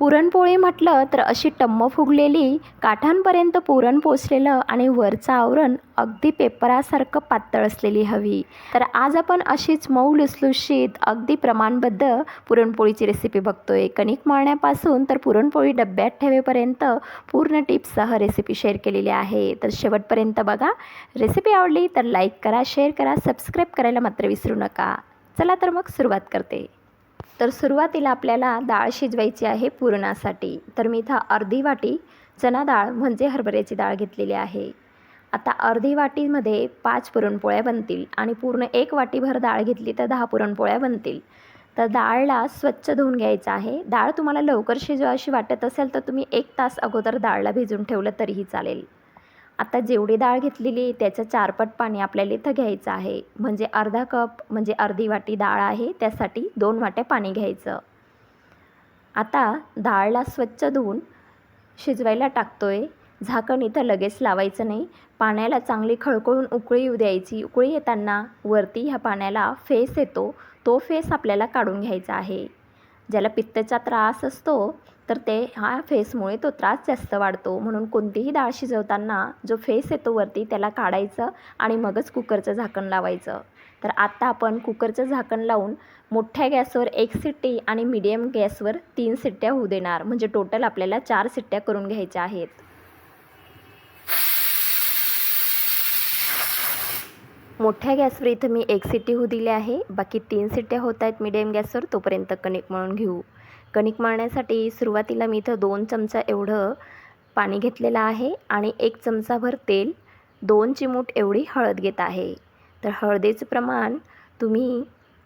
पुरणपोळी म्हटलं तर अशी टम्म फुगलेली काठांपर्यंत पुरण पोचलेलं आणि वरचं आवरण अगदी पेपरासारखं पातळ असलेली हवी. तर आज आपण अशीच मऊ लुसलुशीत अगदी प्रमाणबद्ध पुरणपोळीची रेसिपी बघतोय. कणिक मळण्यापासून तर पुरणपोळी डब्यात ठेवेपर्यंत पूर्ण टिप्ससह रेसिपी शेअर केलेली आहे. तर शेवटपर्यंत बघा. रेसिपी आवडली तर लाईक करा शेअर करा सबस्क्राईब करायला मात्र विसरू नका. चला तर मग सुरुवात करते. तर सुरुवातीला आपल्याला डाळ शिजवायची आहे पुरणासाठी. तर मी इथं अर्धी वाटी चना डाळ म्हणजे हरभऱ्याची डाळ घेतलेली आहे. आता अर्धी वाटीमध्ये पाच पुरणपोळ्या बनतील आणि पूर्ण एक वाटीभर डाळ घेतली तर दहा पुरणपोळ्या बनतील. तर डाळला स्वच्छ धुवून घ्यायचं आहे. डाळ तुम्हाला लवकर शिजवा अशी वाटत असेल तर तुम्ही एक तास अगोदर डाळला भिजून ठेवलं तरीही चालेल. आता जेवढी डाळ घेतलेली त्याचं चारपट पाणी आपल्याला इथं घ्यायचं आहे. म्हणजे अर्धा कप म्हणजे अर्धी वाटी डाळ आहे त्यासाठी दोन वाट्या पाणी घ्यायचं. आता डाळला स्वच्छ धुवून शिजवायला टाकतोय. झाकण इथं लगेच लावायचं नाही. पाण्याला चांगली खळखळून उकळी येऊ द्यायची. उकळी येताना वरती ह्या पाण्याला फेस येतो. तो फेस आपल्याला काढून घ्यायचा आहे. ज्याला पित्ताचा त्रास असतो तर ते हा फेसमुळे तो त्रास जास्त वाढतो. म्हणून कोणतीही डाळ शिजवताना जो फेस येतो वरती त्याला काढायचं आणि मगच कुकरचं झाकण लावायचं. तर आत्ता आपण कुकरचं झाकण लावून मोठ्या गॅसवर एक सिट्टी आणि मिडियम गॅसवर तीन सिट्ट्या होऊ देणार. म्हणजे टोटल आपल्याला चार सिट्ट्या करून घ्यायच्या आहेत. मोठ्या गॅसवर इथं मी एक सिट्टी होऊ दिली आहे. बाकी तीन सिट्ट्या होत आहेत मीडियम गॅसवर तोपर्यंत कणिक मळून घेऊ. कणिक मळण्यासाठी सुरुवातीला मी इथं दोन चमचा एवढं पाणी घेतलेलं आहे आणि एक चमचाभर तेल दोन चिमूट एवढी हळद घेत आहे. तर हळदीचं प्रमाण तुम्ही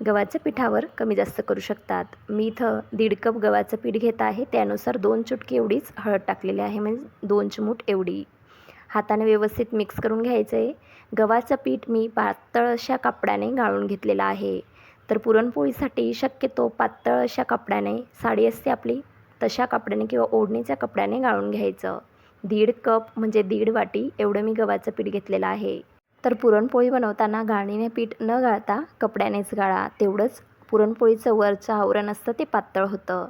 गव्हाच्या पिठावर कमी जास्त करू शकतात. मी इथं दीड कप गव्हाचं पीठ घेत आहे. त्यानुसार दोन चुटकी एवढीच हळद टाकलेली आहे. म्हणजे दोन चिमूट एवढी. हाताने व्यवस्थित मिक्स करून घ्यायचं आहे गव्हाचं पीठ मी पातळ अशा कापडाने गाळून घेतलेलं आहे. तर पुरणपोळीसाठी शक्यतो पातळ अशा कपड्याने साडी असते आपली तशा कपड्याने किंवा ओढणीच्या कपड्याने गाळून घ्यायचं. दीड कप म्हणजे दीड वाटी एवढं मी गव्हाचं पीठ घेतलेलं आहे. तर पुरणपोळी बनवताना गाळणीने पीठ न गाळता कपड्यानेच गाळा. तेवढंच पुरणपोळीचं वरचं आवरण असतं ते पातळ होतं.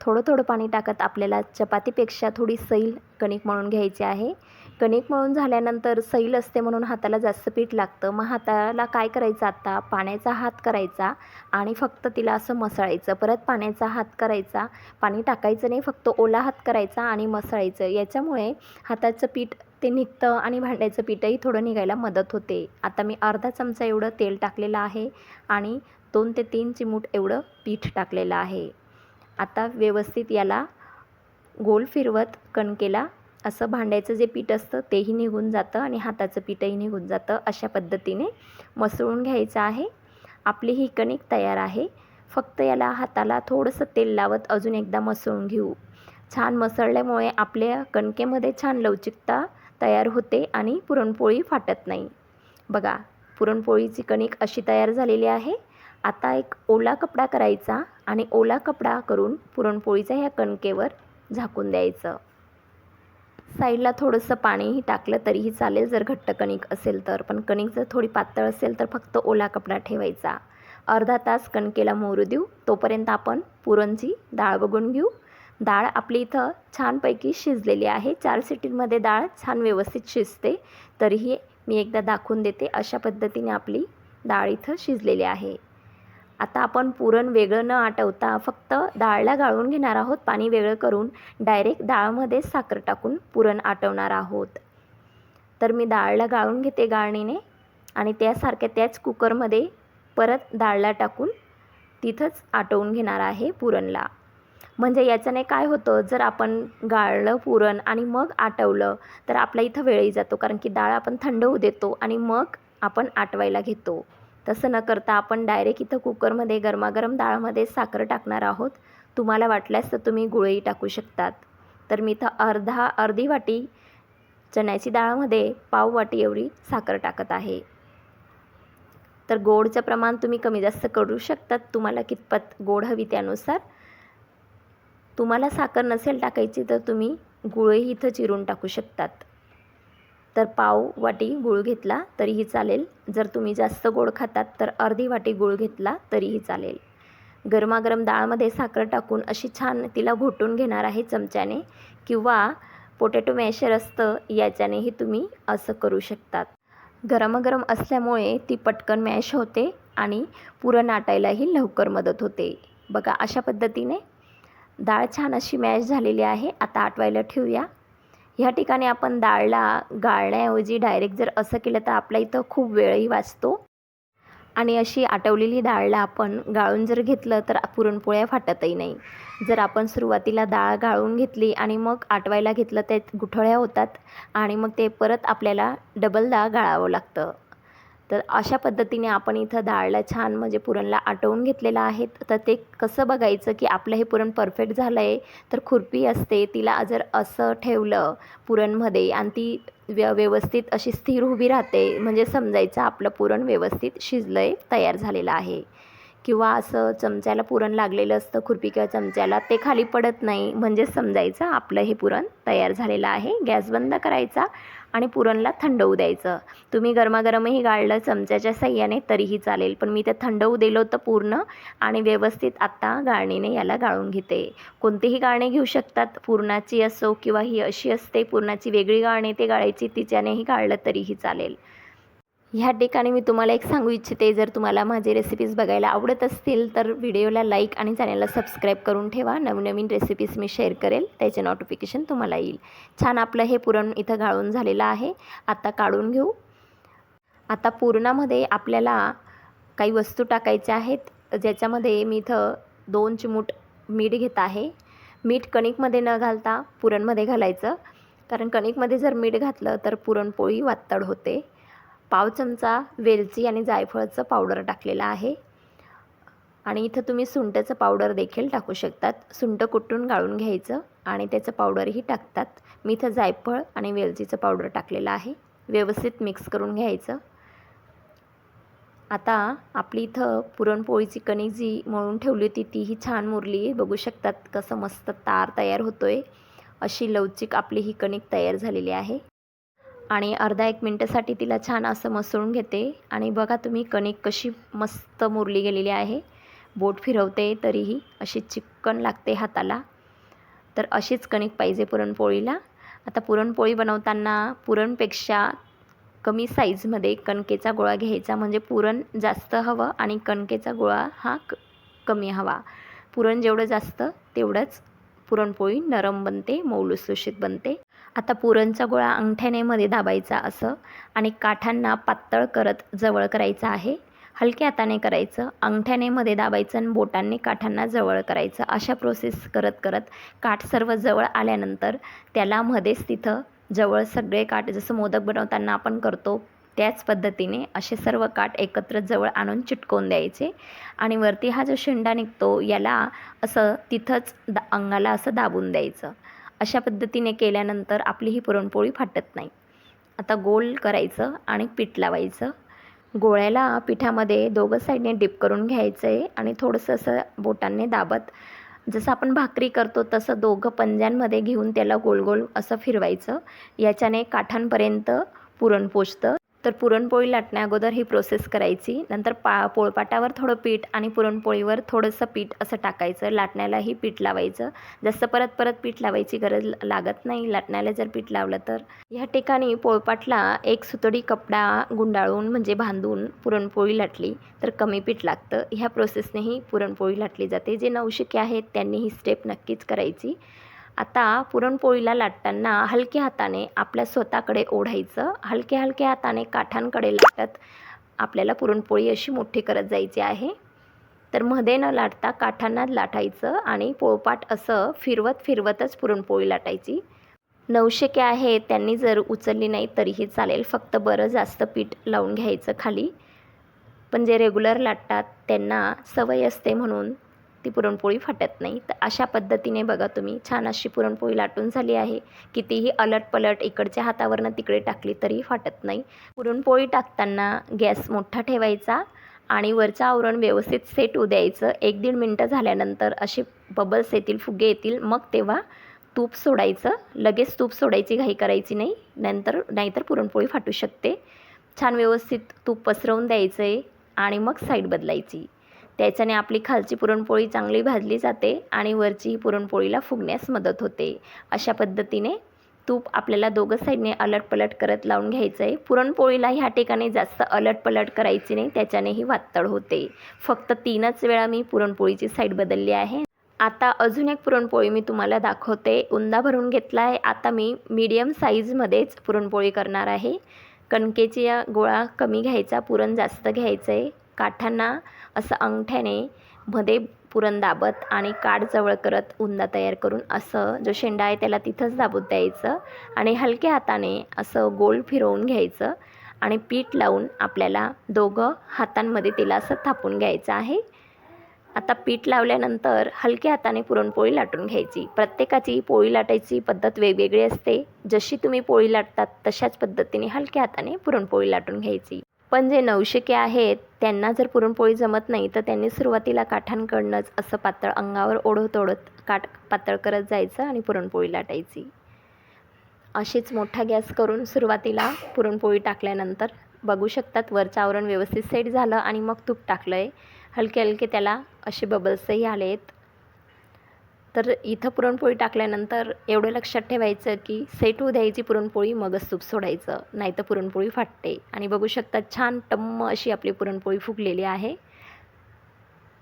थोडं थोडं पाणी टाकत आपल्याला चपातीपेक्षा थोडी सैल कणिक मळून घ्यायची आहे. कणिक मळून झाल्यानंतर सैल असते म्हणून हाताला जास्त पीठ लागतं. मग हाताला काय करायचं आता? पाण्याचा हात करायचा आणि फक्त तिला असं मसळायचं. परत पाण्याचा हात करायचा. पाणी टाकायचं नाही फक्त ओला हात करायचा आणि मसळायचं. याच्यामुळे हाताचं पीठ ते निघतं आणि भांड्याचं पीठही थोडं निघायला मदत होते. आता मी अर्धा चमचा एवढं तेल टाकलेलं आहे आणि दोन ते तीन चिमूट एवढं पीठ टाकलेलं आहे. आता व्यवस्थित याला गोल फिरवत कणकेला असं भांड्याचं जे पीठ असतं तेही निघून जातं आणि हाताचं पीठही निघून जातं अशा पद्धतीने मसळून घ्यायचं आहे. आपली ही कणिक तयार आहे. फक्त याला हाताला थोडंसं तेल लावत अजून एकदा मसळून घेऊ. छान मसळल्यामुळे आपल्या कणकेमध्ये छान लवचिकता तयार होते आणि पुरणपोळी फाटत नाही. बघा पुरणपोळीची कणिक अशी तयार झालेली आहे. आता एक ओला कपडा करायचा आणि ओला कपडा करून पुरणपोळीचा ह्या कणकेवर झाकून द्यायचं. साईडला थोडंसं पाणीही टाकलं तरीही चालेल. जर घट्ट कणिक असेल तर. पण कणिक जर थोडी पातळ असेल तर फक्त ओला कपडा ठेवायचा. अर्धा तास कणकेला मोरू देऊ. तोपर्यंत आपण पुरणची डाळ बघून घेऊ. डाळ आपली इथं छानपैकी शिजलेली आहे. चार सिटीमध्ये डाळ छान व्यवस्थित शिजते. तरीही मी एकदा दाखवून देते. अशा पद्धतीने आपली डाळ इथं शिजलेली आहे. आता आपण पुरण वेगळं न आटवता फक्त डाळला गाळून घेणार आहोत. पाणी वेगळं करून डायरेक्ट डाळमध्ये साखर टाकून पुरण आटवणार आहोत. तर मी डाळला गाळून घेते गाळणीने आणि त्यासारख्या त्याच कुकरमध्ये परत डाळला टाकून तिथंच आटवून घेणार आहे पुरणला. म्हणजे याच्याने काय होतं जर आपण गाळलं पुरण आणि मग आटवलं तर आपला इथं वेळही जातो. कारण की डाळ आपण थंड होऊ देतो आणि मग आपण आटवायला घेतो. तसं न करता आपण डायरेक्ट इथं कुकरमध्ये गरमागरम डाळमध्ये साखर टाकणार आहोत. तुम्हाला वाटल्यास तर तुम्ही गुळही टाकू शकतात. तर मी इथं अर्धा अर्धी वाटी चण्याची डाळमध्ये पाव वाटी एवढी साखर टाकत आहे. तर गोडचं प्रमाण तुम्ही कमी जास्त करू शकतात. तुम्हाला कितपत गोड हवी त्यानुसार. तुम्हाला साखर नसेल टाकायची तर तुम्ही गुळही इथं चिरून टाकू शकतात. तर पाव वाटी गूळ घेतला तरीही चालेल. जर तुम्ही जास्त गोड खातात तर अर्धी वाटी गूळ घेतला तरीही चालेल. गरमागरम डाळमध्ये साखर टाकून अशी छान तिला घोटून घेणार आहे चमच्याने किंवा पोटॅटो मॅशर असतं याच्यानेही तुम्ही असं करू शकतात. गरमागरम असल्यामुळे ती पटकन मॅश होते आणि पुरण आटायलाही लवकर मदत होते. बघा अशा पद्धतीने डाळ छान अशी मॅश झालेली आहे. आता आटवायला ठेवूया. ह्या ठिकाणी आपण डाळला गाळण्याऐवजी डायरेक्ट जर असं केलं तर आपल्या इथं खूप वेळही वाचतो. आणि अशी आटवलेली डाळला आपण गाळून जर घेतलं तर पुरणपोळ्या फाटतही नाही. जर आपण सुरुवातीला डाळ गाळून घेतली आणि मग आटवायला घेतलं त्यात गुठळ्या होतात आणि मग ते परत आपल्याला डबलदा गाळावं लागतं. तर अशा पद्धतीने आपण इथं डाळला छान म्हणजे पुरणला आटवून घेतलेलं आहे. तर ते कसं बघायचं की आपलं हे पुरण परफेक्ट झालं आहे तर खुरपी असते तिला जर असं ठेवलं पुरणमध्ये आणि ती व्य व्यवस्थित अशी स्थिर उभी राहते म्हणजे समजायचं आपलं पुरण व्यवस्थित शिजलं आहे तयार झालेलं आहे. किंवा असं चमच्याला पुरण लागलेलं असतं खुरपी किंवा चमच्याला ते खाली पडत नाही. म्हणजे समजायचं आपलं हे पुरण तयार झालेलं आहे. गॅस बंद करायचा. आणि पुरणला थंड होऊ द्यायचं. तुम्ही गरमागरमही गाळलं चमच्याच्या सह्याने तरीही चालेल पण मी ते थंड होऊ दिलं होतं पूर्ण आणि व्यवस्थित आत्ता गाळणीने याला गाळून घेते. कोणतीही गाणी घेऊ शकतात पुरणाची असो किंवा ही अशी असते पुरणाची वेगळी गाळणी ते गाळायची तिच्यानेही गाळलं तरीही चालेल. ह्या ठिकाणी मी तुम्हाला एक सांगू इच्छिते जर तुम्हाला माझे रेसिपीज बघायला आवडत असतील तर व्हिडिओला लाईक आणि चॅनलला सबस्क्राईब करून ठेवा. नवीन नवीन रेसिपीज मी शेअर करेल त्याचे नोटिफिकेशन तुम्हाला येईल. छान आपलं हे पुरण इथं गाळून झालेलं आहे. आता काढून घेऊ. आता पुरणामध्ये आपल्याला काही वस्तू टाकायच्या आहेत. ज्याच्यामध्ये मी इथं दोन चिमूट मीठ घेत आहे. मीठ कणिकमध्ये न घालता पुरणमध्ये घालायचं. कारण कणिकमध्ये जर मीठ घातलं तर पुरणपोळी वातड होते. पाव चमचा वेलची आणि जायफळाचं पावडर टाकलेलं आहे. आणि इथं तुम्ही सुंठचं पावडर देखील टाकू शकतात. सुंठ कुटून गाळून घ्यायचं आणि त्याचं पावडरही टाकतात. मी इथं जायफळ आणि वेलचीचं पावडर टाकलेलं आहे. व्यवस्थित मिक्स करून घ्यायचं. आता आपली इथं पुरणपोळीची कणिक जी मळून ठेवली होती तीही छान मुरली बघू शकतात कसं मस्त तार तयार होतो आहे अशी लवचिक आपली ही कणिक तयार झालेली आहे. आणि अर्धा एक मिनटासाठी तिला छान असं मसळून घेते. आणि बघा तुम्ही कणिक कशी मस्त मुरली गेलेली आहे. बोट फिरवते तरीही अशी चिक्कन लागते हाताला. तर अशीच कणिक पाहिजे पुरणपोळीला. आता पुरणपोळी बनवताना पुरणपेक्षा कमी साईजमध्ये कणकेचा गोळा घ्यायचा. म्हणजे पुरण जास्त हवं आणि कणकेचा गोळा हा क कमी हवा. पुरण जेवढं जास्त तेवढंच पुरणपोळी नरम बनते मऊ बनते. आता पुरणचा गोळा अंगठ्यानेमध्ये दाबायचा असं आणि काठांना पातळ करत जवळ करायचं आहे. हलक्या हाताने करायचं अंगठ्यानेमध्ये दाबायचं आणि बोटांनी काठांना जवळ करायचं. अशा प्रोसेस करत करत काठ सर्व जवळ आल्यानंतर त्याला मध्येच तिथं जवळ सगळे काठ जसं मोदक बनवताना आपण करतो त्याच पद्धतीने असे सर्व काठ एकत्र जवळ आणून चिटकवून द्यायचे आणि वरती हा जो शेंडा निघतो याला असं तिथंच दा अंगाला असं दाबून द्यायचं. अशा पद्धतीने केल्यानंतर आपली ही पुरणपोळी फाटत नाही. आता गोल करायचं आणि पीठ लावायचं. गोळ्याला पिठामध्ये दोघं साईडने डिप करून घ्यायचं आहे आणि थोडंसं असं बोटांनी दाबत जसं आपण भाकरी करतो तसं दोघं पंजांमध्ये घेऊन त्याला गोल गोल असं फिरवायचं. याच्याने काठांपर्यंत पुरण पोचतं. तर पुरणपोळी लाटण्या अगोदर ही प्रोसेस करायची. नंतर पा पोळपाटावर थोडं पीठ आणि पुरणपोळीवर थोडंसं पीठ असं टाकायचं. लाटण्यालाही पीठ लावायचं. जास्त परत परत पीठ लावायची गरज लागत नाही. लाटण्याला जर पीठ लावलं तर. ह्या ठिकाणी पोळपाटला एक सुतडी कपडा गुंडाळून म्हणजे बांधून पुरणपोळी लाटली तर कमी पीठ लागतं. ह्या प्रोसेसनेही पुरणपोळी लाटली जाते. जे नवशिके आहेत त्यांनी ही स्टेप नक्कीच करायची. आता पुरणपोळीला लाटताना हलक्या हाताने आपल्या स्वतःकडे ओढायचं. हलक्या हलक्या हाताने काठांकडे लाटत आपल्याला पुरणपोळी अशी मोठी करत जायची आहे. तर मध्ये न लाटता काठांना लाटायचं आणि पोळपाट असं फिरवत फिरवतच पुरणपोळी लाटायची. नवशेके आहे त्यांनी जर उचलली नाही तरीही चालेल. फक्त बरं जास्त पीठ लावून घ्यायचं खाली. पण जे रेग्युलर लाटतात त्यांना सवय असते म्हणून ती पुरणपोळी फाटत नाही. तर अशा पद्धतीने बघा तुम्ही छान अशी पुरणपोळी लाटून झाली आहे. कितीही अलटपलट इकडच्या हातावरनं तिकडे टाकली तरी फाटत नाही. पुरणपोळी टाकताना गॅस मोठा ठेवायचा आणि वरचं आवरण व्यवस्थित सेट होऊ द्यायचं. एक दीड मिनटं झाल्यानंतर असे बबल्स येतील फुगे येतील. मग तेव्हा तूप सोडायचं. लगेच तूप सोडायची घाई करायची नाही. नंतर नाहीतर पुरणपोळी फाटू शकते. छान व्यवस्थित तूप पसरवून द्यायचं आहे आणि मग साईड बदलायची. त्याच्याने आपली खालची पुरणपोळी चांगली भाजली जाते आणि वरची पुरणपोळीला फुगण्यास मदत होते. अशा पद्धतीने तूप आपल्याला दोघं साईडने अलटपलट करत लावून घ्यायचं आहे पुरणपोळीला ह्या ठिकाणी जास्त अलटपलट करायची नाही त्याच्यानेही वातळ होते. फक्त तीनच वेळा मी पुरणपोळीची साईड बदलली आहे. आता अजून एक पुरणपोळी मी तुम्हाला दाखवते. उंदा भरून घेतला आहे आता मी मीडियम साईजमध्येच पुरणपोळी करणार आहे. कणकेची गोळा कमी घ्यायचा पुरण जास्त घ्यायचं आहे काठांना असं अंगठ्याने मध्ये पुरण दाबत आणि काठ जवळ करत उंदा तयार करून असं जो शेंडा आहे त्याला तिथंच दाबून द्यायचं आणि हलक्या हाताने असं गोल फिरवून घ्यायचं आणि पीठ लावून आपल्याला दोघं हातांमध्ये तिला असं थापून घ्यायचं आहे. आता पीठ लावल्यानंतर हलक्या हाताने पुरणपोळी लाटून घ्यायची. प्रत्येकाची पोळी लाटायची पद्धत वेगवेगळी असते. जशी तुम्ही पोळी लाटतात तशाच पद्धतीने हलक्या हाताने पुरणपोळी लाटून घ्यायची. पण जे नवशिके आहेत त्यांना जर पुरणपोळी जमत नाही तर त्यांनी सुरुवातीला काठांकडनंच असं पातळ अंगावर ओढत ओढत काठ पातळ करत जायचं आणि पुरणपोळी लाटायची. अशीच मोठा गॅस करून सुरुवातीला पुरणपोळी टाकल्यानंतर बघू शकतात वरचं आवरण व्यवस्थित सेट झालं आणि मग तूप टाकलं आहे हलके हलके त्याला असे बबल्सही आले आहेत तर इथं पुरणपोळी टाकल्यानंतर एवढं लक्षात ठेवायचं की सेट होऊ द्यायची पुरणपोळी मगच तूप सोडायचं. नाही तर पुरणपोळी फाटते. आणि बघू शकता छान टम्म अशी आपली पुरणपोळी फुगलेली आहे.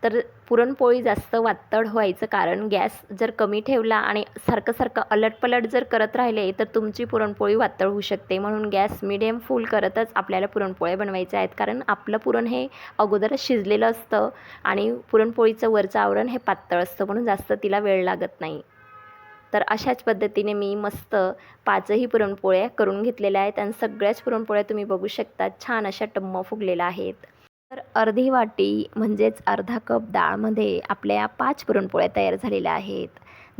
तर पुरणपोळी जास्त वातड व्हायचं कारण गॅस जर कमी ठेवला आणि सारखं सारखं अलटपलट जर करत राहिले तर तुमची पुरणपोळी वातळ होऊ शकते. म्हणून गॅस मिडियम फुल करतच आपल्याला पुरणपोळ्या बनवायच्या आहेत. कारण आपलं पुरण हे अगोदरच शिजलेलं असतं आणि पुरणपोळीचं वरचं आवरण हे पातळ असतं म्हणून जास्त तिला वेळ लागत नाही. तर अशाच पद्धतीने मी मस्त पाचही पुरणपोळ्या करून घेतलेल्या आहेत. आणि सगळ्याच पुरणपोळ्या तुम्ही बघू शकता. छान अशा टम्म फुगलेल्या आहेत. तर अर्धी वाटी म्हणजेच अर्धा कप डाळमध्ये आपल्या पाच पुरणपोळ्या तयार झालेल्या आहेत.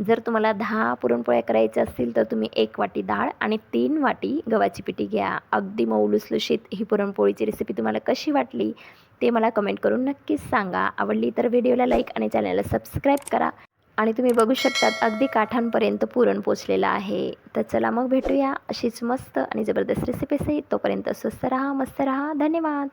जर तुम्हाला दहा पुरणपोळ्या करायच्या असतील तर तुम्ही एक वाटी डाळ आणि तीन वाटी गव्हाची पिठी घ्या. अगदी मऊ लुसलुशीत ही पुरणपोळीची रेसिपी तुम्हाला कशी वाटली ते मला कमेंट करून नक्कीच सांगा. आवडली तर व्हिडिओला लाईक आणि चॅनलला सबस्क्राईब करा. आणि तुम्ही बघू शकतात अगदी काठांपर्यंत पुरण पोचलेलं आहे. तर चला मग भेटूया अशीच मस्त आणि जबरदस्त रेसिपीसहित तोपर्यंत स्वस्त राहा मस्त राहा. धन्यवाद.